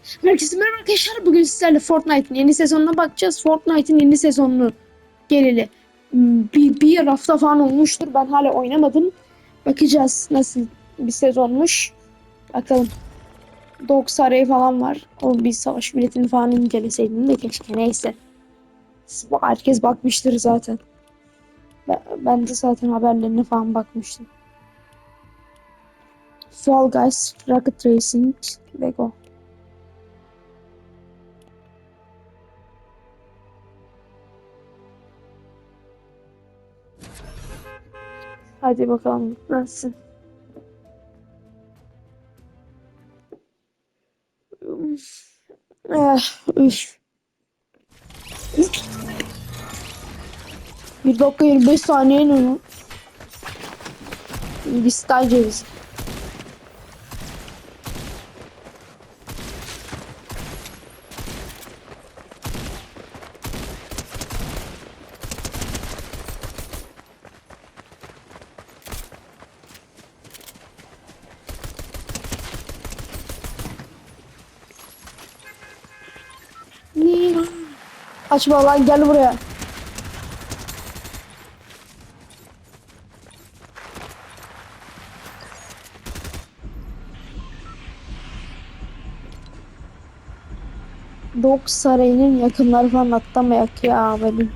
Herkese merhaba arkadaşlar. Bugün sizlerle Fortnite'ın yeni sezonuna bakacağız. Fortnite'ın yeni sezonunu geleli bir, bir hafta falan olmuştur. Ben hala oynamadım. Bakacağız nasıl bir sezonmuş. Bakalım. Dog Sarayı falan var. O bir savaş biletini falan inceleseydim de keşke. Neyse. Herkes bakmıştır zaten. Ben de zaten haberlerine falan bakmıştım. Fall Guys, Rocket Racing, Lego. Hadi bakalım nasıl? Eh, üf. Bir dakika 25 saniye ne lan? Distal ceviz. Açma lan gel buraya. Dog Sarayı'nın yakınları falan atlamayak ya benim.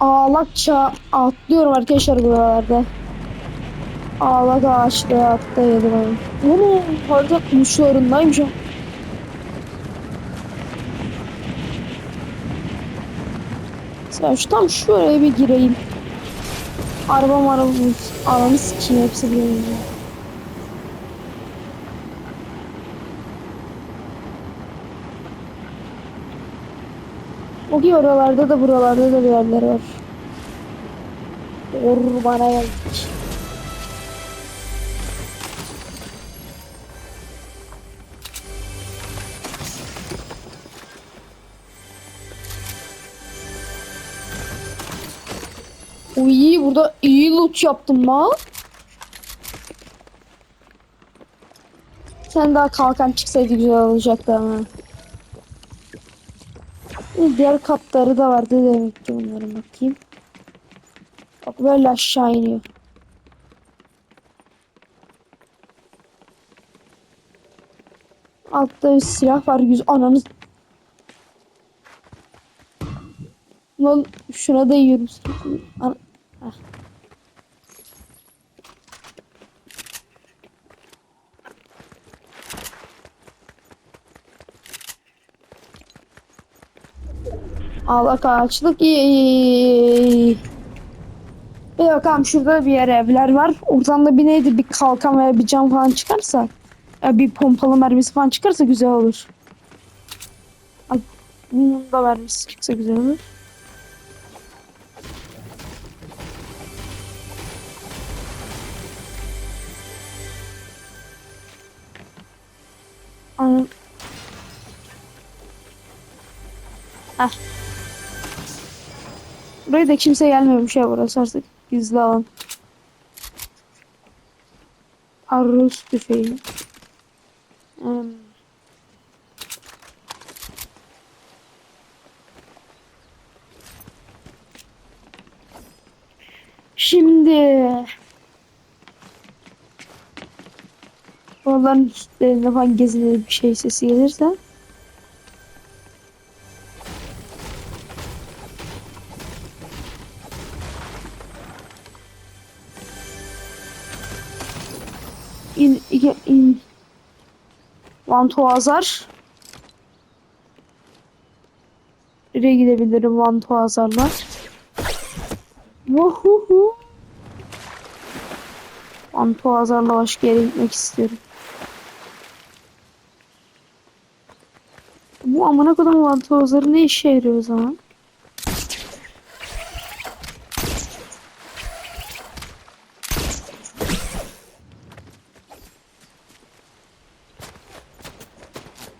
Ağlakça atlıyorum arkadaşlar buralarda. Ağlak ağaçlara atlayalım. Bunu harita uçlarındaymış Sen şu tam şuraya bir gireyim. Arabam arabam ananı sikeyim hepsi bir oyunda. O ki oralarda da buralarda da bir yerler var. Ormana geldik. Uy burada iyi loot yaptım lan. Sen daha kalkan çıksaydı güzel olacaktı ama. Diğer katları da vardı demek ki onların bakayım. Bak böyle aşağı iniyor. Altta bir silah var yüz ananı. Lan şuna da yiyorum. Ana... Heh. Ağlak ağaçlık iyi. Bir bakalım şurada bir yer evler var. Oradan da bir neydi bir kalkan veya bir cam falan çıkarsa. Ya bir pompalı mermisi falan çıkarsa güzel olur. Bunun da mermisi çıksa güzel olur. Anam. Heh. Buraya da kimse gelmemiş ya burası artık gizli alan. Arrus tüfeği. Hmm. Şimdi Oraların üstlerinde falan gezilir bir şey sesi gelirse in, in, in. Vantuazar. Nereye gidebilirim Vantuazar'la? Vuhuhu. Vantuazar'la başka yere gitmek istiyorum. Bu amına kadar Vantuazar'ı ne işe yarıyor o zaman?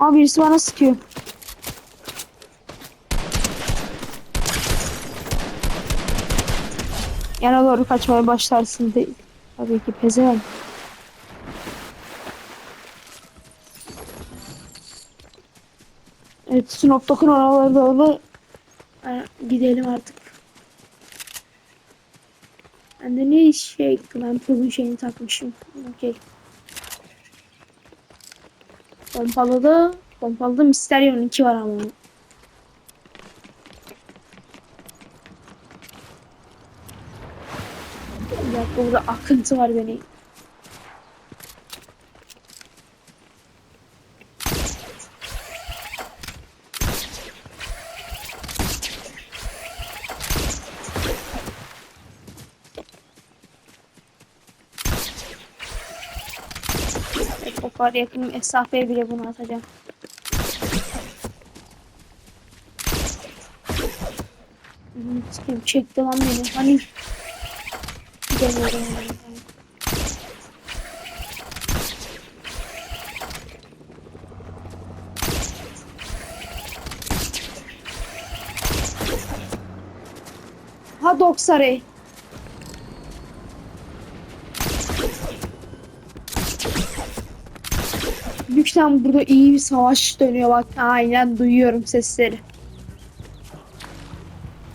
Aa birisi bana sıkıyor. Yana doğru kaçmaya başlarsın değil. Tabii ki pezevenk. Evet Snop Dog'un oralara doğru e, gidelim artık. Ben de ne şey ben pulun şeyini takmışım. Okey. Pompalıda Pompalıda Mysterio'nun 2 var ama. Bir dakika burada akıntı var beni. Kadar yakın mesafeye bile bunu atacağım. Hmm, Kim çekti lan beni? Hani gidemiyorum. yani. Ha Doksarey. İhtimalle burada iyi bir savaş dönüyor bak. Aynen duyuyorum sesleri.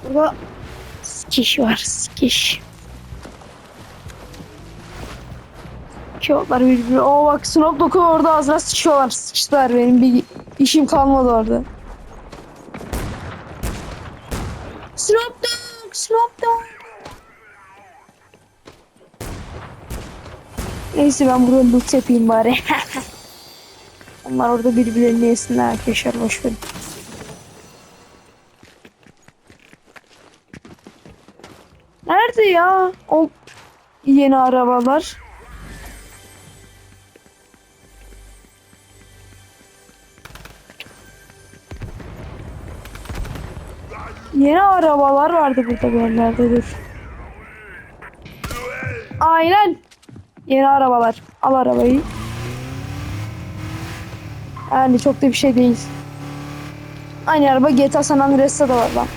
Burada sikiş var sikiş. Sıçıyorlar birbirine. Oo bak Snoop Dogg'u orada ağzına sıçıyorlar. Sıçtılar benim bir işim kalmadı orada. Snoop Dogg! Snoop Dogg! Neyse ben burada loot yapayım bari. Onlar orada birbirlerini yesinler arkadaşlar boşverin. Nerede ya o yeni arabalar? Yeni arabalar vardı burada yerlerde dur. Aynen. Yeni arabalar. Al arabayı. Yani çok da bir şey değil. Aynı araba GTA San Andreas'ta da var lan.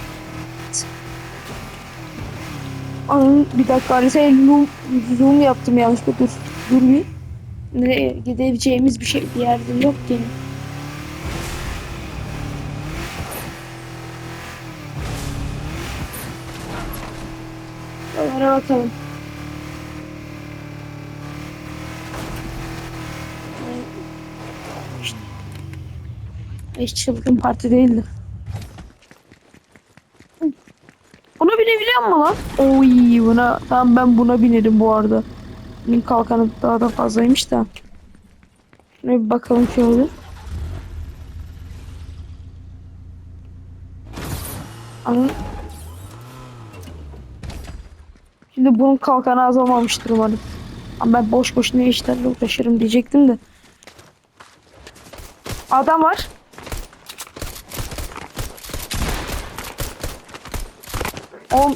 Anın bir dakika haritaya zoom, zoom yaptım yanlışlıkla dur. Dur bir. Nereye gidebileceğimiz bir şey bir yerde yok ki. Onlara bakalım. Hiç çılgın parti değildi. Buna binebiliyor mu lan? Oy buna tamam ben buna binerim bu arada. Benim kalkanı daha da fazlaymış da. Şuna bir bakalım şöyle. Ama Şimdi bunun kalkanı azalmamıştır umarım. Ama ben boş boş ne işlerle uğraşırım diyecektim de. Adam var. On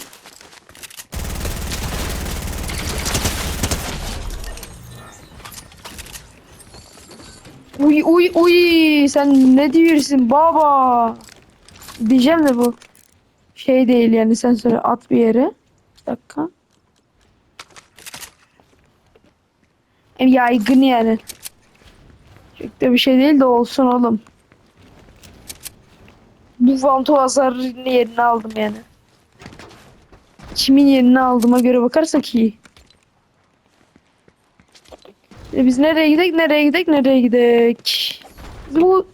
Uy uy uy sen ne diyorsun baba? Diyeceğim de bu şey değil yani sen söyle at bir yere. Bir dakika. Yaygın yani. Çok da bir şey değil de olsun oğlum. Bu Vantuvazar'ın yerini aldım yani. Kimin yerini aldığıma göre bakarsak iyi. E biz nereye gidek, nereye gidek, nereye gidek? Bu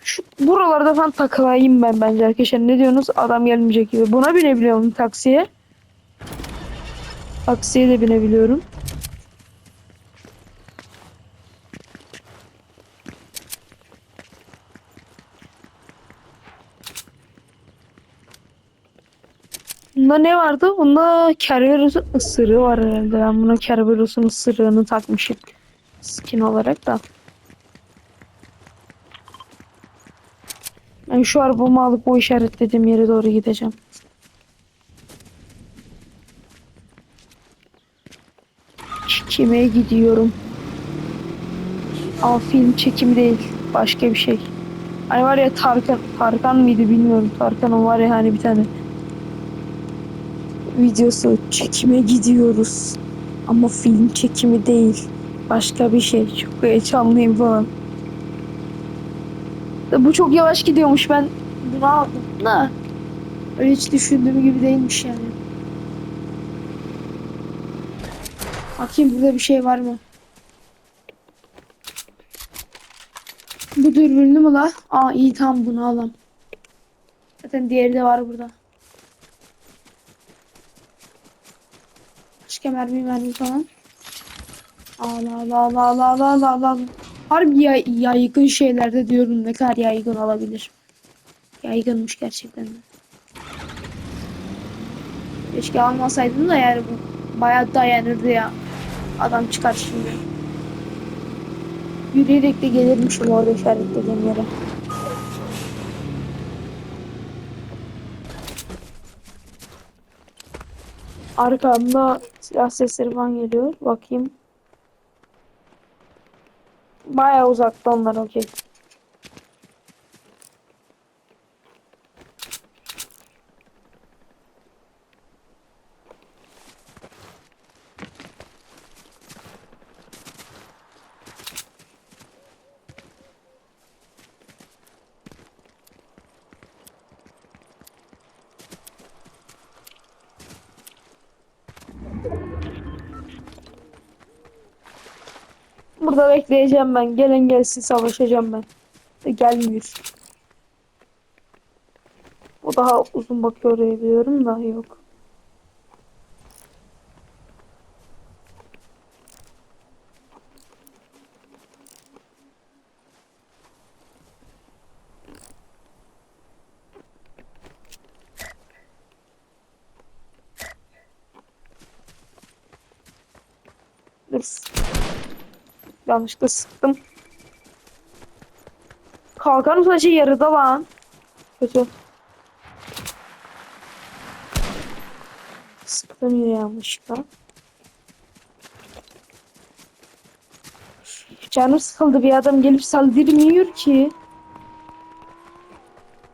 şu buralarda falan takılayım ben bence arkadaşlar. Ne diyorsunuz? Adam gelmeyecek gibi. Buna binebiliyor muyum taksiye? Taksiye de binebiliyorum. Bunda ne vardı? Bunda Kerberos'un ısırığı var herhalde. Ben buna Kerberos'un ısırığını takmışım. Skin olarak da. Ben şu arabamı alıp o işaretlediğim yere doğru gideceğim. Kime gidiyorum? Ama film çekimi değil. Başka bir şey. Hani var ya Tarkan, Tarkan mıydı bilmiyorum. Tarkan'ın var ya hani bir tane videosu çekime gidiyoruz. Ama film çekimi değil. Başka bir şey. Çok heyecanlıyım falan. Bu çok yavaş gidiyormuş ben bunu aldım da. Öyle hiç düşündüğüm gibi değilmiş yani. Bakayım burada bir şey var mı? Bu dürbünlü mü la? Aa iyi tamam bunu alalım. Zaten diğeri de var burada. Başka mermi mermi falan. Al al al al al al al. Harbi ya, yaygın şeylerde diyorum ne kadar yaygın olabilir. Yaygınmış gerçekten de. Keşke almasaydım da yani bu bayağı dayanırdı ya. Adam çıkar şimdi. Yürüyerek de gelirmişim orada işaretlediğim yere. Arkamda silah sesleri falan geliyor. Bakayım. Bayağı uzakta onlar okey. Burada bekleyeceğim ben. Gelen gelsin savaşacağım ben. De gelmiyor. O daha uzun bakıyor diye biliyorum da yok. Dur. Yanlışlıkla sıktım. Kalkan taşı yarıda lan. Kötü. Sıktım yine yanlışlıkla. Canım sıkıldı bir adam gelip saldırmıyor ki.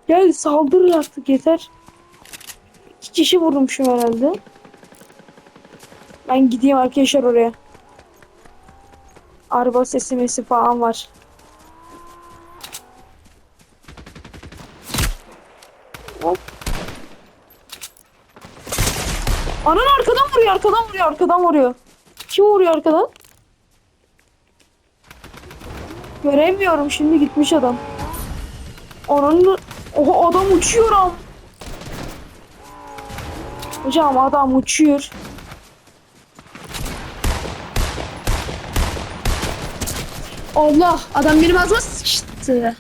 Gel saldır artık yeter. İki kişi vurmuşum herhalde. Ben gideyim arkadaşlar oraya. Araba sesi mesi falan var. Hop. Anan arkadan vuruyor, arkadan vuruyor, arkadan vuruyor. Kim vuruyor arkadan? Göremiyorum şimdi gitmiş adam. Onun Oha adam uçuyor am. Hocam adam uçuyor. Allah adam benim ağzıma sıçtı.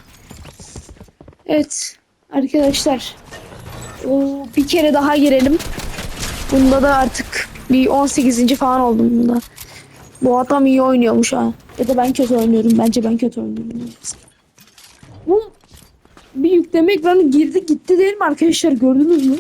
Evet arkadaşlar. Oo, bir kere daha girelim. Bunda da artık bir 18. falan oldum bunda. Bu adam iyi oynuyormuş ha. Ya da ben kötü oynuyorum. Bence ben kötü oynuyorum. Bu bir yükleme ekranı girdi gitti değil mi arkadaşlar gördünüz mü?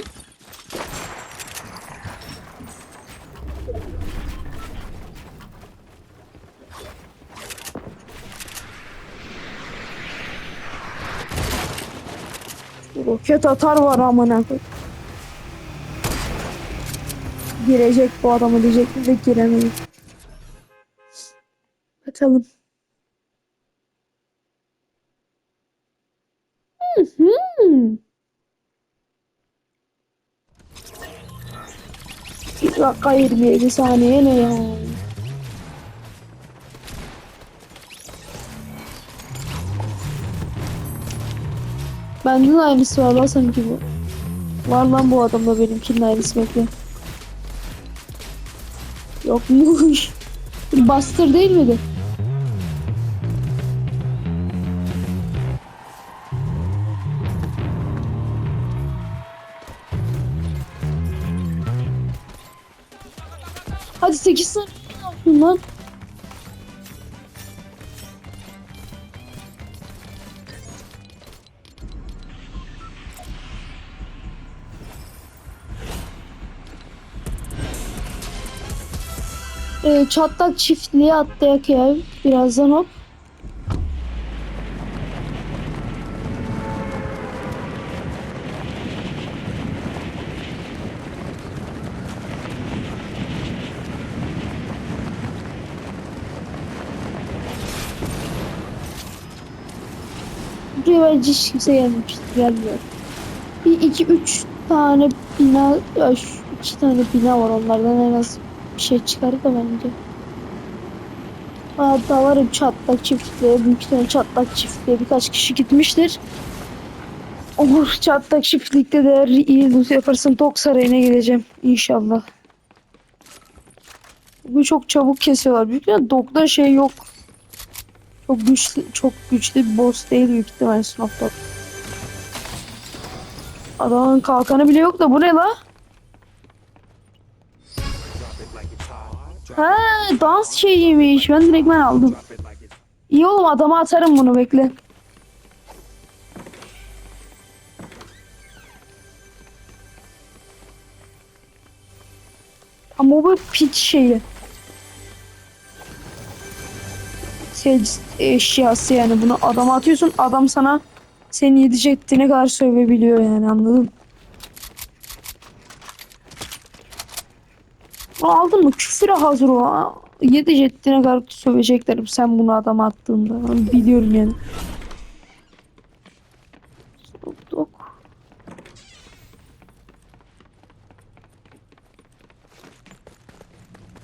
Roket atar var amına. Girecek bu adamı diyecek de giremedi. Bakalım. Hı hı. Bir dakika 27 saniye ne ya? Bende de aynısı var lan sanki bu. Var lan bu adamda benimkinin aynısı bekle. Yokmuş. Buster değil miydi? Hadi 8 saniye lan? Ee, çatlak çiftliğe atlayak ya. Birazdan hop. Buraya bence hiç kimse gelmemiştir. Gelmiyor. Bir iki üç tane bina, ya şu iki tane bina var onlardan en az bir şey çıkar da bence. Hatta varım çatlak çiftliğe, büyük ihtimalle çatlak çiftliğe birkaç kişi gitmiştir. Olur çatlak çiftlikte de eğer iyi loot yaparsam Dok Sarayı'na gideceğim inşallah. Bu çok çabuk kesiyorlar. Büyük ihtimalle Dok'ta şey yok. Çok güçlü, çok güçlü bir boss değil büyük ihtimalle Snoop. Adamın kalkanı bile yok da bu ne la? Ha dans şeyiymiş. Ben direkt ben aldım. İyi oğlum adama atarım bunu bekle. Ama bu pit şeyi. Şey, eşyası yani bunu adama atıyorsun adam sana seni yedi ettiğine kadar sövebiliyor yani anladın? Aldın mı? Küfüre hazır o. Yedi ettiğine kadar söveceklerim sen bunu adama attığında. Biliyorum yani. Dok.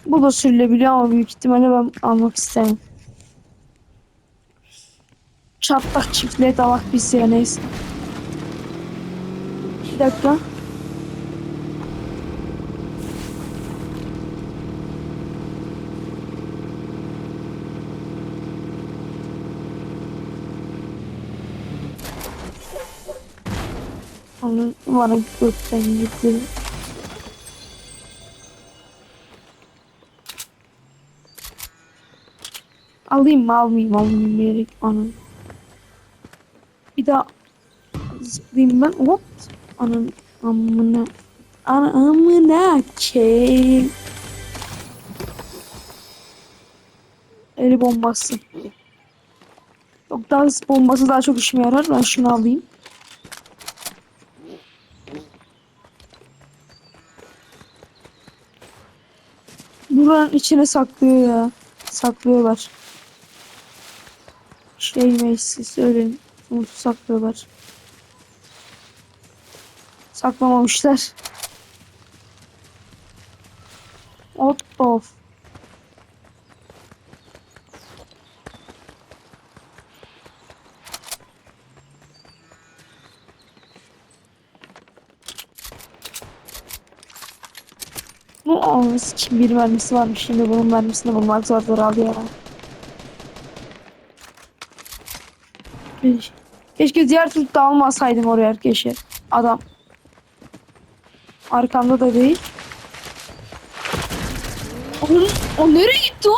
Bu da sürülebiliyor ama büyük ihtimalle ben almak istemem. Çatlak çiftliğe dalak biz ya neyse. Bir dakika. Bana gökten gitti. Alayım mı almayayım almayayım diyerek anın. Bir daha zıplayayım ben. Hop. Anın amına. Ana amına şey. El bombası. Yok daha bombası daha çok işime yarar. Ben şunu alayım. Buranın içine saklıyor ya. Saklıyorlar. Şey meclisi söyleyin. Bunu saklıyorlar. Saklamamışlar. Bir mermisi varmış. Şimdi bunun mermisini bulmak zordur abi ya. Keşke, diğer turda almasaydım oraya keşke. Adam. Arkamda da değil. O, o nereye gitti o?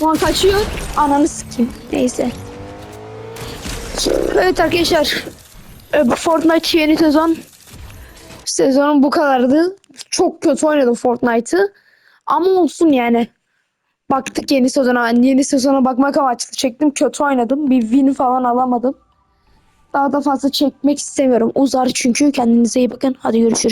Ulan kaçıyor. Ananı sikeyim. Neyse. Evet arkadaşlar. e, Bu Fortnite yeni sezon. Sezonun bu kadardı. Çok kötü oynadım Fortnite'ı. Ama olsun yani. Baktık yeni sezona. Yeni sezona bakmak amaçlı çektim. Kötü oynadım. Bir win falan alamadım. Daha da fazla çekmek istemiyorum. Uzar çünkü. Kendinize iyi bakın. Hadi görüşürüz.